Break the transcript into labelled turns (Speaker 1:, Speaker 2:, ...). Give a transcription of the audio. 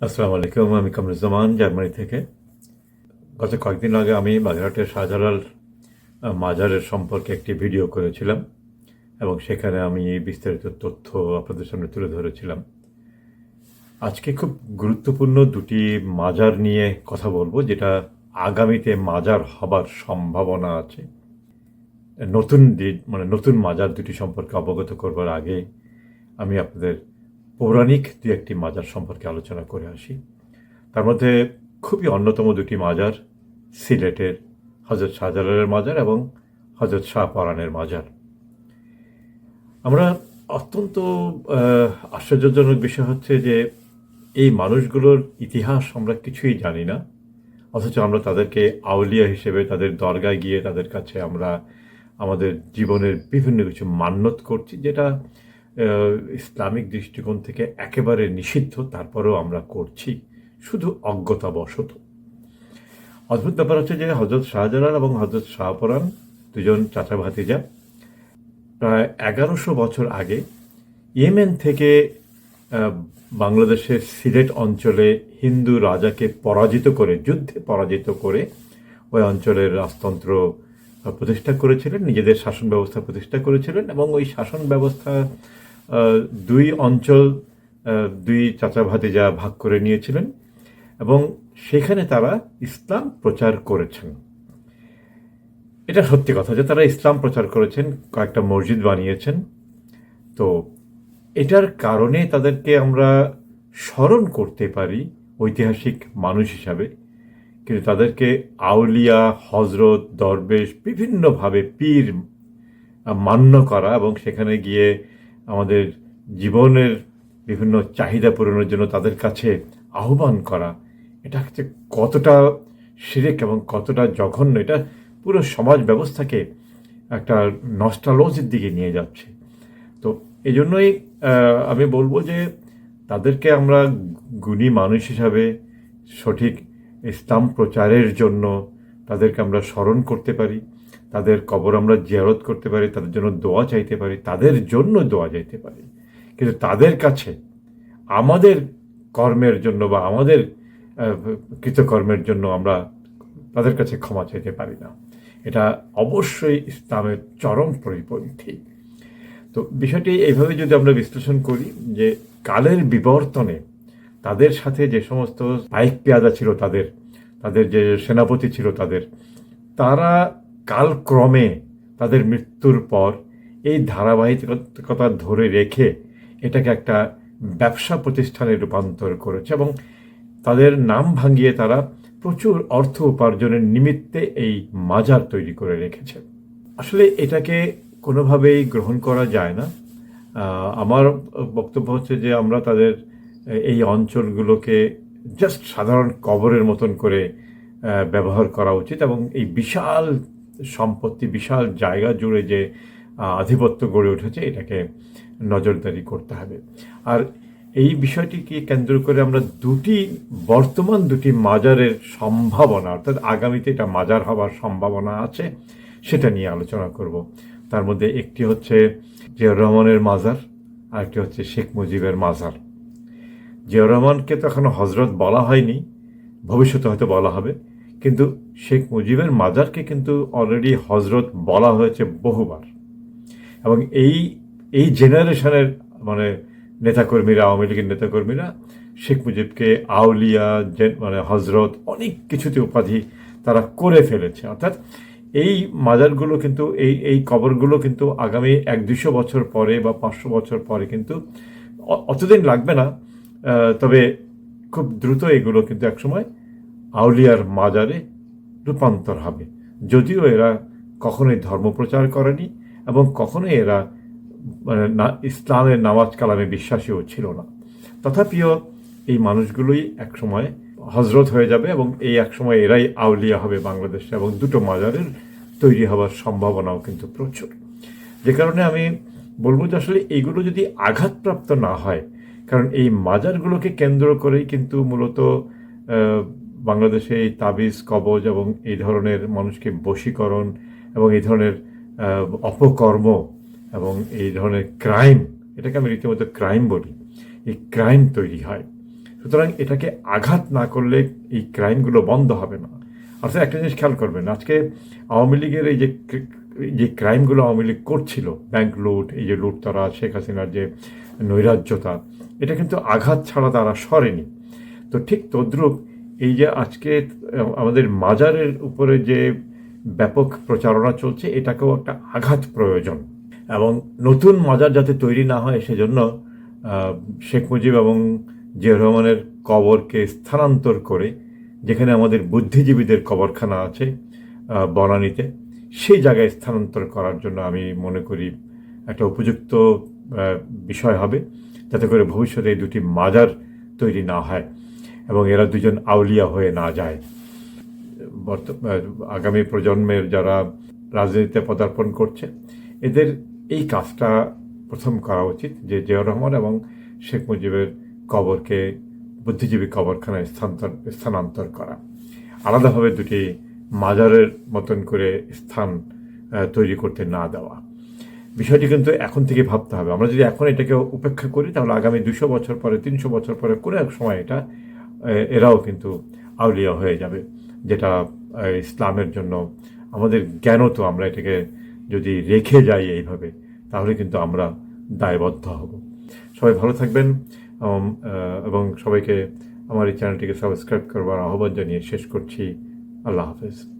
Speaker 1: আসসালামু আলাইকুম আমি কামরুজ্জামান, জার্মানি থেকে। গত কয়েকদিন আগে আমি বাগেরহাটের শাহজালাল মাজারের সম্পর্কে একটি ভিডিও করেছিলাম এবং সেখানে আমি বিস্তারিত তথ্য আপনাদের সামনে তুলে ধরেছিলাম। আজকে খুব গুরুত্বপূর্ণ দুটি মাজার নিয়ে কথা বলব, যেটা আগামীতে মাজার হবার সম্ভাবনা আছে। নতুন মানে নতুন মাজার দুটি সম্পর্কে অবগত করবার আগে আমি আপনাদের পৌরাণিক দু একটি মাজার সম্পর্কে আলোচনা করে আসি। তার মধ্যে খুবই অন্যতম দুটি মাজার সিলেটের হজরত শাহজালালের মাজার এবং হজরত শাহ পরাণের মাজার। আমরা অত্যন্ত আশ্চর্যজনক বিষয় হচ্ছে যে এই মানুষগুলোর ইতিহাস আমরা কিছুই জানি না। অথচ আমরা তাদেরকে আউলিয়া হিসেবে, তাদের দরগায় গিয়ে তাদের কাছে আমরা আমাদের জীবনের বিভিন্ন কিছু মান্যত করছি, যেটা ইসলামিক দৃষ্টিকোণ থেকে একেবারে নিষিদ্ধ, তারপরেও আমরা করছি শুধু অজ্ঞতাবশত। অদ্ভুত ব্যাপার হচ্ছে যে হজরত শাহজালাল এবং হজরত শাহপরান দুজন চাচা ভাতিজা প্রায় এগারোশো বছর আগে ইয়েমেন থেকে বাংলাদেশের সিলেট অঞ্চলে হিন্দু রাজাকে পরাজিত করে, যুদ্ধে পরাজিত করে ওই অঞ্চলের রাজতন্ত্র প্রতিষ্ঠা করেছিলেন, নিজেদের শাসন ব্যবস্থা প্রতিষ্ঠা করেছিলেন এবং ওই শাসন ব্যবস্থা দুই অঞ্চল দুই চাচা ভাতিজা ভাগ করে নিয়েছিলেন এবং সেখানে তারা ইসলাম প্রচার করেছেন। এটা সত্যি কথা যে তারা ইসলাম প্রচার করেছেন, কয়েকটা মসজিদ বানিয়েছেন। তো এটার কারণে তাদেরকে আমরা স্মরণ করতে পারি ঐতিহাসিক মানুষ হিসাবে। কিন্তু তাদেরকে আউলিয়া, হজরত, দরবেশ, বিভিন্নভাবে পীর মান্য করা এবং সেখানে গিয়ে আমাদের জীবনের বিভিন্ন চাহিদা পূরণের জন্য তাদের কাছে আহ্বান করা। এটা হচ্ছে কতটা সিরেক এবং কতটা জঘন্য। এটা পুরো সমাজ ব্যবস্থাকে একটা নস্টালজির দিকে নিয়ে যাচ্ছে। তো এই জন্যই আমি বলব যে তাদেরকে আমরা গুণী মানুষ হিসাবে সঠিক ইসলাম প্রচারের জন্য তাদেরকে আমরা স্মরণ করতে পারি। তাদের কবর আমরা জিয়ারত করতে পারি, তাদের জন্য দোয়া চাইতে পারি, তাদের জন্য দোয়া চাইতে পারি। কিন্তু তাদের কাছে, আমাদের কর্মের জন্য বা আমাদের কৃতকর্মের জন্য আমরা তাদের কাছে ক্ষমা চাইতে পারি না। এটা অবশ্যই ইসলামের চরম পরিপন্থী। তো বিষয়টি এইভাবে যদি আমরা বিশ্লেষণ করি, যে কালের বিবর্তনে তাদের সাথে যে সমস্ত পাইক পেয়াদা ছিল তাদের তাদের যে সেনাপতি ছিল তাদের, তারা কালক্রমে তাদের মৃত্যুর পর এই ধারাবাহিকতা ধরে রেখে এটাকে একটা ব্যবসা প্রতিষ্ঠানে রূপান্তর করেছে এবং তাদের নাম ভাঙিয়ে তারা প্রচুর অর্থ উপার্জনের নিমিত্তে এই মাজার তৈরি করে রেখেছে। আসলে এটাকে কোনোভাবেই গ্রহণ করা যায় না। আমার বক্তব্য হচ্ছে যে আমরা তাদের এই অঞ্চলগুলোকে জাস্ট সাধারণ কবরের মতন করে ব্যবহার করা উচিত এবং এই বিশাল সম্পত্তি, বিশাল জায়গা জুড়ে যে আধিপত্য গড়ে উঠেছে, এটাকে নজরদারি করতে হবে। আর এই বিষয়টিকে কেন্দ্র করে আমরা দুটি, বর্তমান দুটি মাজারের সম্ভাবনা, অর্থাৎ আগামীতে এটা মাজার হওয়ার সম্ভাবনা আছে, সেটা নিয়ে আলোচনা করব। তার মধ্যে একটি হচ্ছে জিয়াউর রহমানের মাজার আর একটি হচ্ছে শেখ মুজিবের মাজার। জিয়াউর রহমানকে তো এখনও হজরত বলা হয়নি, ভবিষ্যতে হয়তো বলা হবে। কিন্তু শেখ মুজিবের মাজারকে কিন্তু অলরেডি হজরত বলা হয়েছে বহুবার। এবং এই এই জেনারেশনের মানে নেতাকর্মীরা, আওয়ামী লীগের নেতাকর্মীরা শেখ মুজিবকে আউলিয়া মানে হজরত অনেক কিছুতে উপাধি তারা করে ফেলেছে। অর্থাৎ এই মাজারগুলো কিন্তু, এই এই কবরগুলো কিন্তু আগামী এক দুশো বছর পরে বা পাঁচশো বছর পরে কিন্তু অতদিন লাগবে না। তবে খুব দ্রুত এগুলো কিন্তু একসময় আউলিয়ার মাজারে রূপান্তর হবে। যদিও এরা কখনোই ধর্ম প্রচার করেনি এবং কখনোই এরা মানে ইসলামের নামাজ কালামে বিশ্বাসীও ছিল না। তথাপিও এই মানুষগুলোই একসময় হজরত হয়ে যাবে এবং এই একসময় এরাই আউলিয়া হবে বাংলাদেশে এবং দুটো মাজারের তৈরি হওয়ার সম্ভাবনাও কিন্তু প্রচুর। যে কারণে আমি বলব যে আসলে এইগুলো যদি আঘাতপ্রাপ্ত না হয়, কারণ এই মাজারগুলোকে কেন্দ্র করেই কিন্তু মূলত বাংলাদেশে এই তাবিজ, কবজ এবং এই ধরনের মানুষকে বশীকরণ এবং এই ধরনের অপকর্ম এবং এই ধরনের ক্রাইম, এটাকে আমি রীতিমতো ক্রাইম বলি, এই ক্রাইম তৈরি হয়। সুতরাং এটাকে আঘাত না করলে এই ক্রাইমগুলো বন্ধ হবে না। অর্থাৎ একটা জিনিস খেয়াল করবেন, আজকে আওয়ামী লীগের এই যে যে ক্রাইমগুলো আওয়ামী লীগ করছিল, ব্যাংক লুট, এই যে লুটতারা, শেখ হাসিনার যে নৈরাজ্যতা, এটা কিন্তু আঘাত ছাড়া তারা সরেনি। তো ঠিক তদ্রূপ এই যে আজকে আমাদের মাজারের উপরে যে ব্যাপক প্রচারণা চলছে, এটাকেও একটা আঘাত প্রয়োজন। এবং নতুন মাজার যাতে তৈরি না হয়, সেজন্য শেখ মুজিব এবং জিয়া রহমানের কবরকে স্থানান্তর করে, যেখানে আমাদের বুদ্ধিজীবীদের কবরখানা আছে বনানীতে, সেই জায়গায় স্থানান্তর করার জন্য আমি মনে করি একটা উপযুক্ত বিষয় হবে, যাতে করে ভবিষ্যতে এই দুটি মাজার তৈরি না হয়। এবং এরা দুজন আউলিয়া হয়ে না যায়। আগামী প্রজন্মের যারা রাজনীতিতে পদার্পণ করছে, এদের এই কাজটা প্রথম করা উচিত যে জিয়াউর রহমান এবং শেখ মুজিবের কবরকে, বুদ্ধিজীবী কবরখানায় স্থানান্তর স্থানান্তর করা। আলাদাভাবে দুটি মাজারের মতন করে স্থান তৈরি করতে না দেওয়া। বিষয়টি কিন্তু এখন থেকে ভাবতে হবে। আমরা যদি এখন এটাকে উপেক্ষা করি, তাহলে আগামী দুশো বছর পরে, তিনশো বছর পরে কোনো এক সময় এটা এরাও কিন্তু আউলিয়া হয়ে যাবে। যেটা ইসলামের জন্য আমাদের জ্ঞানও তো আমরা এটাকে যদি রেখে যাই এইভাবে তাহলে কিন্তু আমরা দায়বদ্ধ হব। সবাই ভালো থাকবেন এবং, সবাইকে আমার এই চ্যানেলটিকে সাবস্ক্রাইব করবার আহ্বান জানিয়ে শেষ করছি। আল্লাহ হাফেজ।